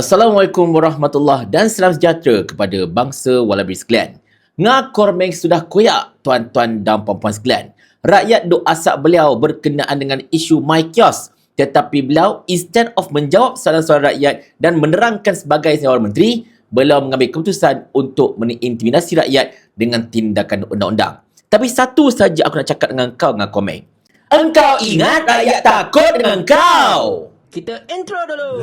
Assalamualaikum warahmatullahi dan salam sejahtera kepada bangsa Wallaby sekalian. Ngakor Meng sudah koyak tuan-tuan dan puan-puan sekalian. Rakyat duk asak beliau berkenaan dengan isu My Kios. Tetapi beliau instead of menjawab soalan-soalan rakyat dan menerangkan sebagai seorang menteri, beliau mengambil keputusan untuk mengintimidasi rakyat dengan tindakan undang-undang. Tapi satu saja aku nak cakap dengan kau Ngakor Meng. Engkau ingat rakyat takut dengan kau. Kita intro dulu.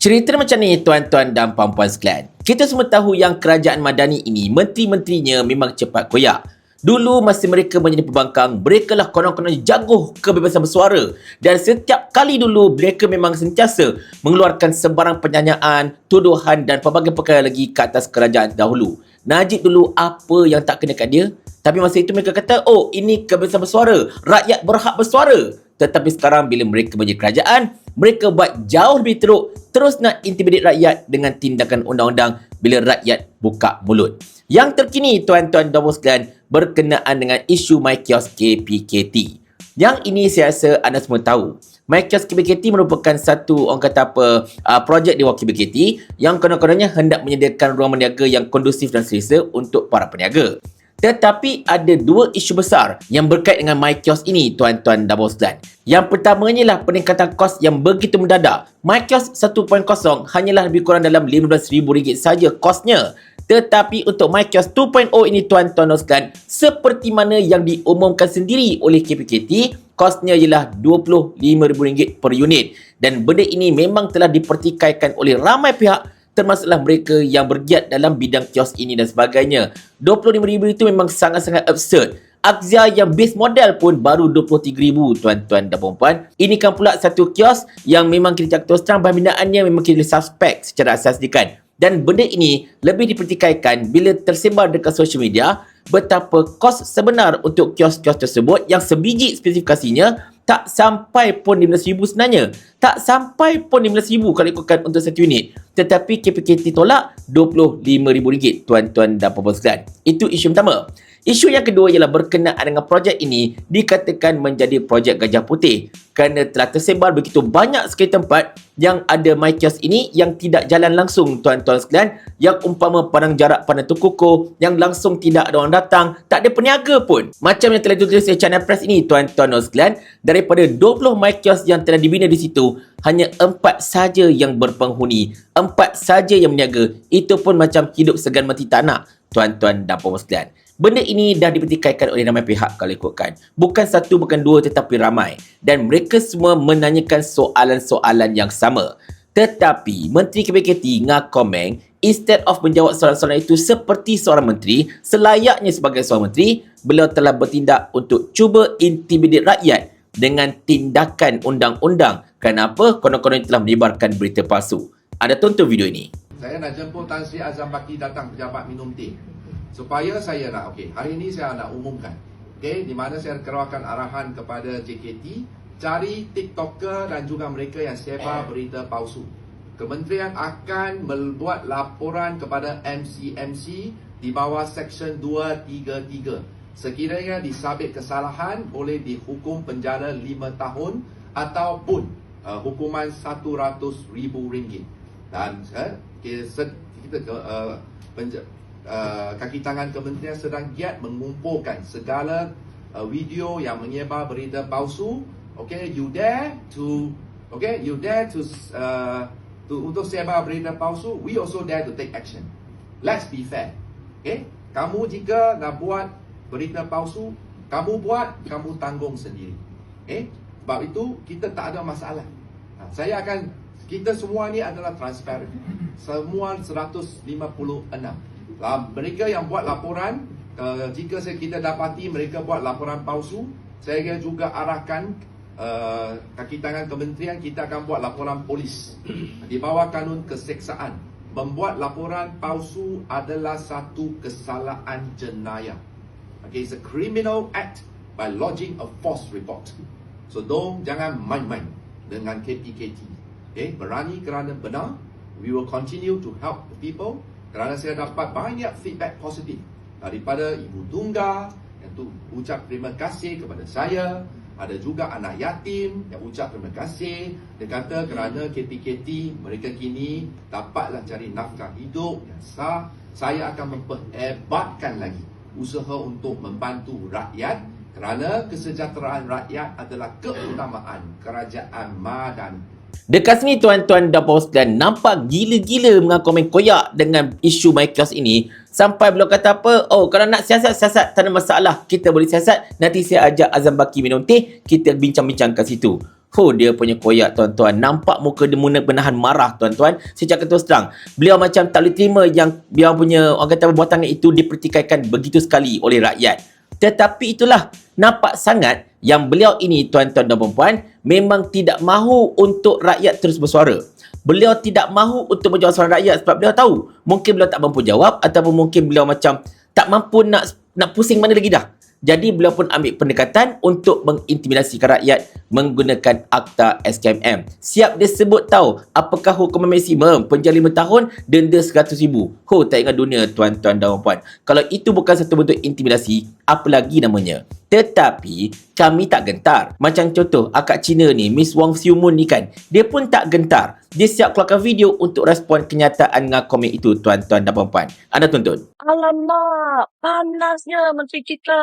Cerita macam ni tuan-tuan dan puan-puan sekalian. Kita semua tahu yang kerajaan Madani ini menteri-menterinya memang cepat koyak. Dulu masa mereka menjadi pembangkang, mereka lah konon-konon jago kebebasan bersuara. Dan setiap kali dulu mereka memang sentiasa mengeluarkan sebarang penyanyaan, tuduhan dan pelbagai perkara lagi ke atas kerajaan dahulu. Najib dulu apa yang tak kena kat dia? Tapi masa itu mereka kata, oh ini kebebasan bersuara. Rakyat berhak bersuara. Tetapi sekarang bila mereka menjadi kerajaan, mereka buat jauh lebih teruk. Terus nak intimidate rakyat dengan tindakan undang-undang bila rakyat buka mulut. Yang terkini tuan-tuan dan sekalian berkenaan dengan isu MyKios KPKT. Yang ini saya rasa anda semua tahu. MyKios KPKT merupakan satu orang kata apa uh, projek di bawah KPKT yang konon-kononnya hendak menyediakan ruang berniaga yang kondusif dan selesa untuk para peniaga. Tetapi ada dua isu besar yang berkait dengan MyKios ini tuan-tuan dan sekalian. Yang pertamanya lah peningkatan kos yang begitu mendadak. MyKios 1.0 hanyalah lebih kurang dalam RM15,000 saja kosnya. Tetapi untuk MyKios 2.0 ini tuan-tuan dan sekalian, seperti mana yang diumumkan sendiri oleh KPKT, kosnya ialah RM25,000 per unit. Dan benda ini memang telah dipertikaikan oleh ramai pihak termasuklah mereka yang bergiat dalam bidang kios ini dan sebagainya. RM25,000 itu memang sangat-sangat absurd. Axia yang base model pun baru RM23,000 tuan-tuan dan perempuan. Ini kan pula satu kios yang memang kita cakap terus terang bahan binaannya memang kita suspek secara asas kan. Dan benda ini lebih dipertikaikan bila tersebar dekat social media betapa kos sebenar untuk kios-kios tersebut yang sebiji spesifikasinya tak sampai pun RM15,000 sebenarnya. Tak sampai pun RM15,000 kalau ikutkan untuk satu unit. Tetapi KPKT tolak RM25,000 tuan-tuan dan puan-puan sekalian. Itu isu pertama. Isu yang kedua ialah berkenaan dengan projek ini dikatakan menjadi projek gajah putih kerana telah tersebar begitu banyak sekali tempat yang ada MyKios ini yang tidak jalan langsung tuan-tuan sekalian yang umpama padang jarak pandang tukuko yang langsung tidak ada orang datang tak ada peniaga pun macam yang telah ditulis oleh China Press ini tuan-tuan sekalian daripada 20 MyKios yang telah dibina di situ hanya empat saja yang berpenghuni empat saja yang berniaga itu pun macam hidup segan mati tak nak tuan-tuan dan puan sekalian Benda ini dah dipertikaikan oleh ramai pihak kalau ikutkan. Bukan satu, bukan dua tetapi ramai. Dan mereka semua menanyakan soalan-soalan yang sama. Tetapi Menteri KPKT Nga Komeng instead of menjawab soalan-soalan itu seperti seorang menteri, selayaknya sebagai seorang menteri, beliau telah bertindak untuk cuba intimidate rakyat dengan tindakan undang-undang. Kenapa? Konon-konon telah menyebarkan berita palsu. Ada tonton video ini. Saya nak jemput Tan Sri Azam Baki datang pejabat minum teh supaya saya nak okey hari ini saya nak umumkan okey di mana saya keluarkan arahan kepada JKT cari tiktoker dan juga mereka yang sebar berita palsu kementerian akan membuat laporan kepada MCMC di bawah section 233 sekiranya disabit kesalahan boleh dihukum penjara 5 tahun ataupun uh, hukuman RM100,000 dan uh, kita, kita uh, Uh, kaki tangan kementerian sedang giat mengumpulkan segala uh, video yang menyebar berita palsu. Okay, you dare to, okay, you dare to, uh, to untuk sebar berita palsu. We also dare to take action. Let's be fair. Okay, kamu jika nak buat berita palsu, kamu buat, kamu tanggung sendiri. Okay, sebab itu kita tak ada masalah. Ha, saya akan, kita semua ni adalah transparent. Semua 156 mereka yang buat laporan uh, jika kita dapati mereka buat laporan palsu saya juga arahkan uh, kaki tangan kementerian kita akan buat laporan polis. Di bawah kanun keseksaan membuat laporan palsu adalah satu kesalahan jenayah. Okay, it's a criminal act by lodging a false report. So dong jangan main-main dengan KPKT okay, berani kerana benar we will continue to help the people kerana saya dapat banyak feedback positif daripada Ibu Tungga yang tu ucap terima kasih kepada saya ada juga anak yatim yang ucap terima kasih. Dia kata kerana KTKT mereka kini dapatlah cari nafkah hidup yang sah. Saya akan memperhebatkan lagi usaha untuk membantu rakyat kerana kesejahteraan rakyat adalah keutamaan kerajaan Madani. Dekat sini tuan-tuan dan puan nampak gila-gila mengakomen koyak dengan isu My Class ini. Sampai beliau kata apa oh kalau nak siasat-siasat tak ada masalah. Kita boleh siasat. Nanti saya ajak Azam Baki minum teh kita bincang-bincang kat situ. Oh dia punya koyak tuan-tuan. Nampak muka dia muna penahan marah tuan-tuan. Saya cakap terus terang Beliau macam tak boleh terima yang Beliau punya orang kata perbuatan itu dipertikaikan begitu sekali oleh rakyat Tetapi itulah Nampak sangat yang beliau ini tuan-tuan dan puan Memang tidak mahu untuk rakyat terus bersuara Beliau tidak mahu untuk menjawab suara rakyat sebab beliau tahu mungkin beliau tak mampu jawab ataupun mungkin beliau macam tak mampu nak nak pusing mana lagi dah. Jadi beliau pun ambil pendekatan untuk mengintimidasikan rakyat menggunakan akta SKMM. Siap dia sebut tahu apakah hukuman maksimum penjara 5 tahun denda RM100,000. Ho, tak ingat dunia tuan-tuan dan puan. Kalau itu bukan satu bentuk intimidasi, apa lagi namanya? Tetapi kami tak gentar. Macam contoh akak Cina ni, Miss Wong Siu Moon ni kan, dia pun tak gentar. Dia siap keluarkan video untuk respon kenyataan dengan komen itu tuan-tuan dan puan. Anda tuntun. Alamak, panasnya menteri kita.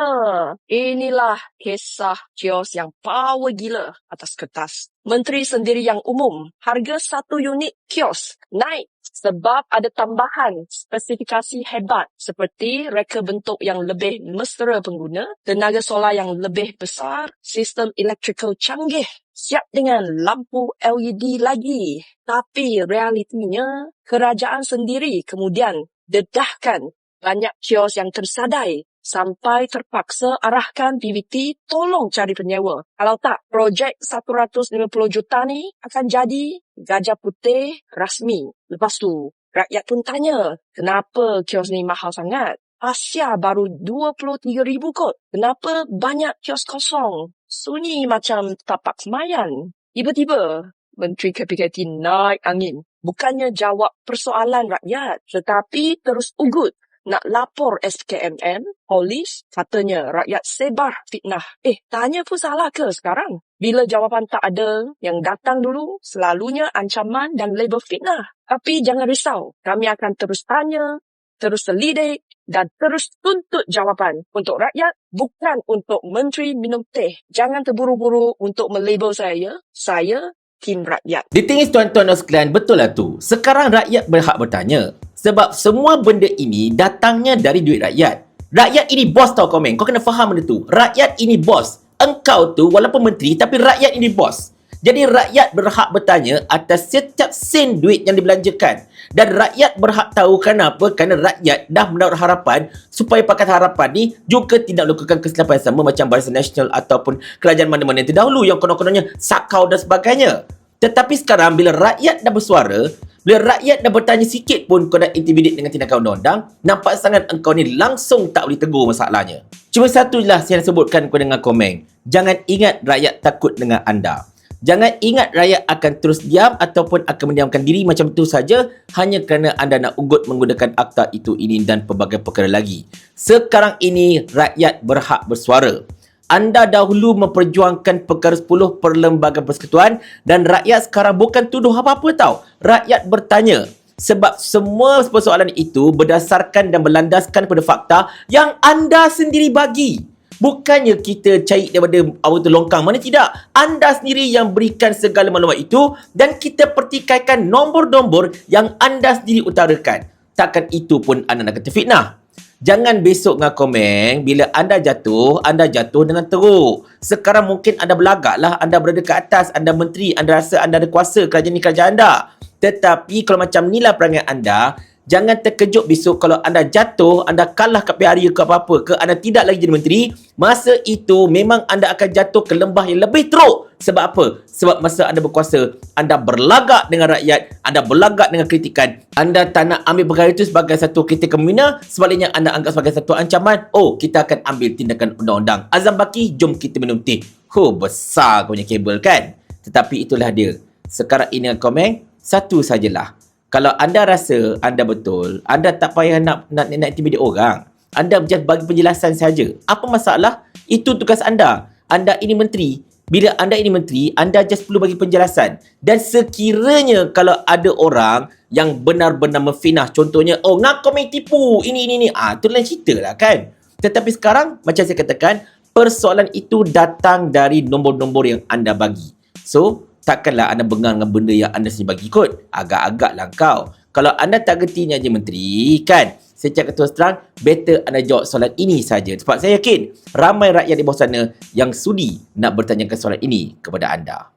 Inilah kisah kios yang power gila atas kertas. Menteri sendiri yang umum, harga satu unit kios naik sebab ada tambahan spesifikasi hebat seperti reka bentuk yang lebih mesra pengguna, tenaga solar yang lebih besar, sistem electrical canggih, siap dengan lampu LED lagi. Tapi realitinya, kerajaan sendiri kemudian dedahkan banyak kios yang tersadai sampai terpaksa arahkan PVT tolong cari penyewa. Kalau tak, projek 150 juta ni akan jadi gajah putih rasmi. Lepas tu, rakyat pun tanya, kenapa kios ni mahal sangat? Asia baru 23 ribu kot. Kenapa banyak kios kosong? Sunyi macam tapak semayan. Tiba-tiba, Menteri KPKT naik angin. Bukannya jawab persoalan rakyat, tetapi terus ugut nak lapor SKMM, polis, katanya rakyat sebar fitnah. Eh, tanya pun salah ke sekarang? Bila jawapan tak ada, yang datang dulu selalunya ancaman dan label fitnah. Tapi jangan risau, kami akan terus tanya, terus selidik dan terus tuntut jawapan untuk rakyat bukan untuk menteri minum teh. Jangan terburu-buru untuk melabel saya, saya Kim Rakyat. Is tuan-tuan dan sekalian, betul lah tu. Sekarang rakyat berhak bertanya. Sebab semua benda ini datangnya dari duit rakyat. Rakyat ini bos tau komen. Kau kena faham benda tu. Rakyat ini bos. Engkau tu walaupun menteri tapi rakyat ini bos. Jadi rakyat berhak bertanya atas setiap sen duit yang dibelanjakan. Dan rakyat berhak tahu kenapa? Kerana rakyat dah menaruh harapan supaya Pakatan Harapan ni juga tidak lakukan kesilapan yang sama macam Barisan Nasional ataupun kerajaan mana-mana yang terdahulu yang konon-kononnya sakau dan sebagainya. Tetapi sekarang bila rakyat dah bersuara, bila rakyat dah bertanya sikit pun kau dah intimidate dengan tindakan undang-undang, nampak sangat engkau ni langsung tak boleh tegur masalahnya. Cuma satu lah saya nak sebutkan kepada dengan komen. Jangan ingat rakyat takut dengan anda. Jangan ingat rakyat akan terus diam ataupun akan mendiamkan diri macam tu saja hanya kerana anda nak ugut menggunakan akta itu ini dan pelbagai perkara lagi. Sekarang ini rakyat berhak bersuara. Anda dahulu memperjuangkan perkara 10 perlembagaan persekutuan dan rakyat sekarang bukan tuduh apa-apa tau. Rakyat bertanya sebab semua persoalan itu berdasarkan dan berlandaskan pada fakta yang anda sendiri bagi. Bukannya kita cari daripada awal tu longkang. Mana tidak. Anda sendiri yang berikan segala maklumat itu dan kita pertikaikan nombor-nombor yang anda sendiri utarakan. Takkan itu pun anda nak kata fitnah. Jangan besok dengan komen bila anda jatuh, anda jatuh dengan teruk. Sekarang mungkin anda belagak lah, anda berada ke atas, anda menteri, anda rasa anda ada kuasa kerajaan ni kerajaan anda. Tetapi kalau macam inilah perangai anda, Jangan terkejut besok kalau anda jatuh, anda kalah ke PRU ke apa-apa ke, anda tidak lagi jadi menteri. Masa itu memang anda akan jatuh ke lembah yang lebih teruk. Sebab apa? Sebab masa anda berkuasa, anda berlagak dengan rakyat, anda berlagak dengan kritikan. Anda tak nak ambil perkara itu sebagai satu kritik kemina, sebaliknya anda anggap sebagai satu ancaman. Oh, kita akan ambil tindakan undang-undang. Azam Baki, jom kita minum teh. Huh, besar punya kabel kan? Tetapi itulah dia. Sekarang ini komen, satu sajalah. Kalau anda rasa anda betul, anda tak payah nak nak, nak intimidate orang. Anda just bagi penjelasan saja. Apa masalah? Itu tugas anda. anda ini menteri, bila anda ini menteri, anda just perlu bagi penjelasan. Dan sekiranya kalau ada orang yang benar-benar memfinah, contohnya, oh ngaku main tipu, ini, ini, ini. Ah, tu lain cerita lah kan. Tetapi sekarang, macam saya katakan, persoalan itu datang dari nombor-nombor yang anda bagi. So, takkanlah anda bengang dengan benda yang anda sendiri bagi kot. Agak-agak lah kau. Kalau anda tak gertinya je menteri, kan? Saya cakap terus terang, better anda jawab soalan ini saja. Sebab saya yakin, ramai rakyat di bawah sana yang sudi nak bertanyakan soalan ini kepada anda.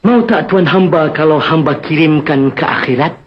Mau tak tuan hamba kalau hamba kirimkan ke akhirat?